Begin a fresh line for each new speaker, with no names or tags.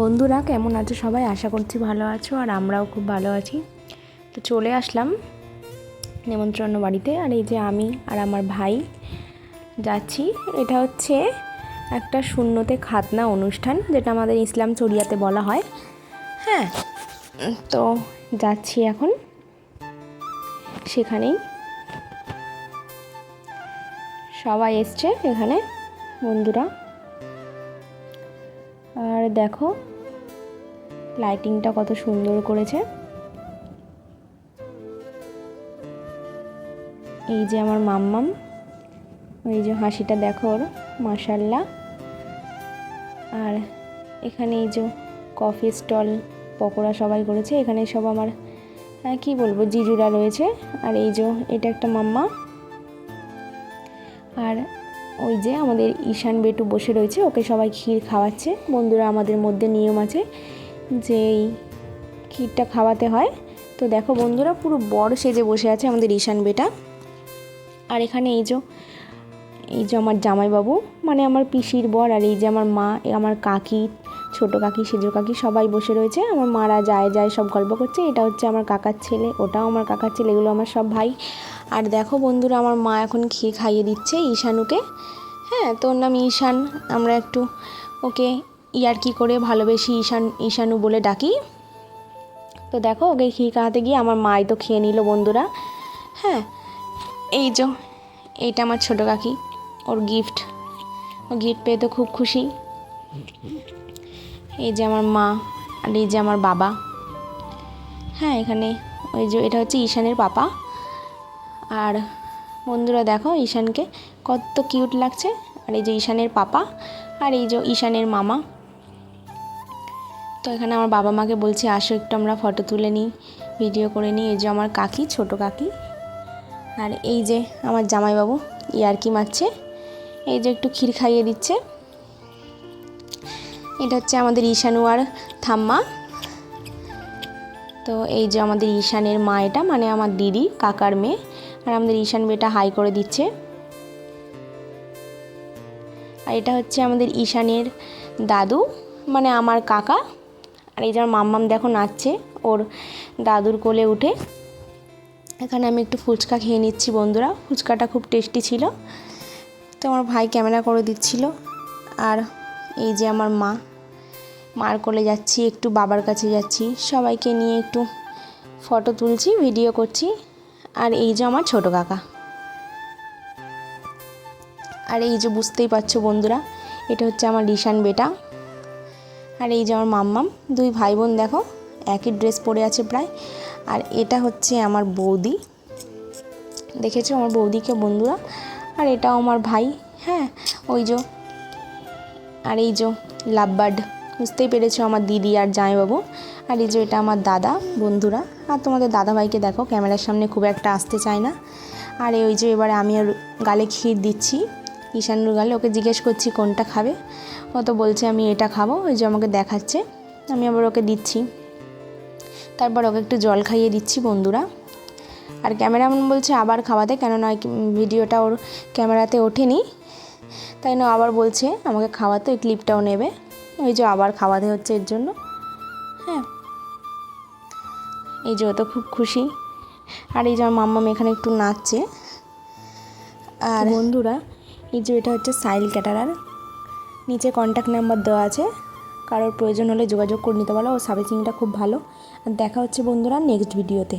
বন্ধুরা, কেমন আছো সবাই? আশা করছি ভালো আছো আর আমরাও খুব ভালো আছি। তো চলে আসলাম নেমন্ত্রণ বাড়িতে। আর এই যে আমি আর আমার ভাই যাচ্ছি। এটা হচ্ছে একটা শূন্যতে খাতনা অনুষ্ঠান, যেটা আমাদের ইসলাম চরিয়াতে বলা হয়। হ্যাঁ তো যাচ্ছি এখন সেখানেই। সবাই এসছে এখানে, বন্ধুরা। আর দেখো লাইটিংটা কত সুন্দর করেছে। এই যে আমার মাম্মাম ওই যে হাসিটা দেখো ওর মাসাল্লাহ আর এখানে এই যে কফি স্টল পকোড়া সবাই করেছে, এখানে সব আমার কি বলব, জিজুরা রয়েছে। আর এই যে এটা একটা মাম্মা। আর ওই যে আমাদের ঈশান বেটু বসে রয়েছে, ওকে সবাই ক্ষীর খাওয়াচ্ছে। বন্ধুরা আমাদের মধ্যে নিয়ম আছে যে এই ক্ষীরটা খাওয়াতে হয়। তো দেখো বন্ধুরা, পুরো বড় সেজে বসে আছে আমাদের ঈশান বেটা। আর এখানে এই যে এই যে আমার জামাইবাবু মানে আমার পিসির বর আর এই যে আমার মা আমার কাকি ছোট কাকি সেজো কাকি সবাই বসে রয়েছে। আমার মারা যায় যায় সব গল্প করছে। এটা হচ্ছে আমার কাকার ছেলে, ওটাও আমার কাকার ছেলে, এগুলো আমার সব ভাই। আর দেখো বন্ধুরা, আমার মা এখন খেয়ে খাইয়ে দিচ্ছে ঈশানুকে। হ্যাঁ তোর নাম ঈশান। আমরা একটু ওকে ইয়ার্কি করে ভালোবেসি ঈশান, ঈশানু বলে ডাকি। তো দেখো, ওকে ক্ষীর খাওয়াতে গিয়ে আমার মাই তো খেয়ে নিল বন্ধুরা। হ্যাঁ এই যে, এইটা আমার ছোটো কাকি, ওর গিফট ও গিফট পেয়ে তো খুব খুশি। এই যে আমার মা আর এই যে আমার বাবা। হ্যাঁ এখানে ওই যে এটা হচ্ছে ঈশানের পাপা। আর বন্ধুরা দেখো ঈশানকে কত কিউট লাগছে। আর এই যে ঈশানের পাপা আর এই যে ঈশানের মামা। তো এখানে আমার বাবা মাকে বলছি, আসো একটু আমরা ফটো তুলে নিই, ভিডিও করে নিই। এই যে আমার কাকি, ছোট কাকি। আর এই যে আমার জামাইবাবু, ইয়ারকি মারছে। এই যে একটু ক্ষীর খাইয়ে দিচ্ছে। এটা হচ্ছে আমাদের ঈশানু আর থাম্মা তো এই যে আমাদের ঈশানের মা এটা মানে আমার দিদি, কাকার মেয়ে। আর আমাদের ঈশান বেটা হাই করে দিচ্ছে। আর এটা হচ্ছে আমাদের ঈশানের দাদু মানে আমার কাকা। আর এই যে আমার মাম্মাম দেখো নাচছে, ওর দাদুর কোলে উঠে। এখানে আমি একটু ফুচকা খেয়ে নিচ্ছি বন্ধুরা। ফুচকাটা খুব টেস্টি ছিল। তো আমার ভাই ক্যামেরা করে দিচ্ছিল। আর এই যে আমার মা। মার কোলে যাচ্ছি, একটু বাবার কাছে যাচ্ছি। সবাইকে নিয়ে একটু ফটো তুলছি, ভিডিও করছি। আর এই যে আমার ছোটো কাকা। আর এই যে বুঝতেই পারছ বন্ধুরা, এটা হচ্ছে আমার রিশান বেটা। আর এই যে আমার মাম্মাম, দুই ভাই বোন দেখো, একই ড্রেস পরে আছে প্রায়। আর এটা হচ্ছে আমার বৌদি। দেখেছ আমার বৌদিকে বন্ধুরা? আর এটাও আমার ভাই হ্যাঁ? ওই যে আর এই যে লাভবার্ড বুঝতেই পেরেছ আমার দিদি আর জামাইবাবু। আর এই যে এটা আমার দাদা, বন্ধুরা। আর তোমাদের দাদা ভাইকে দেখো, ক্যামেরার সামনে খুব একটা আসতে চায় না। আর এই ওই যে এবারে আমি আর গালে ক্ষীর দিচ্ছি, ঈশানুর গালে। ওকে জিজ্ঞেস করছি, কোনটা খাবে? ও তো বলছে, আমি এটা খাব। ওই যে আমাকে দেখাচ্ছে। আমি আবার ওকে দিচ্ছি। তারপর ওকে একটু জল খাইয়ে দিচ্ছি, বন্ধুরা। আর ক্যামেরাম্যান বলছে, আবার খাওয়াতে? কেননা ভিডিওটা ওর ক্যামেরাতে ওঠেনি। তাই না, আবার বলছে, আমাকে খাওয়াতে ওই ক্লিপটাও নেবে। ওই যে আবার খাওয়াতে হচ্ছে এর জন্য। হ্যাঁ। এই যে ও তো খুব খুশি। আর এই যে আমার মাম্মাম এখানে একটু নাচছে। আর বন্ধুরা, এই যে এটা হচ্ছে সাইল ক্যাটারার। নিচে কন্ট্যাক্ট নাম্বার দেওয়া আছে। কারোর প্রয়োজন হলে যোগাযোগ করে নিতে পারো। ও সার্ভিসিংটা খুব ভালো। আর দেখা হচ্ছে বন্ধুরা নেক্সট ভিডিওতে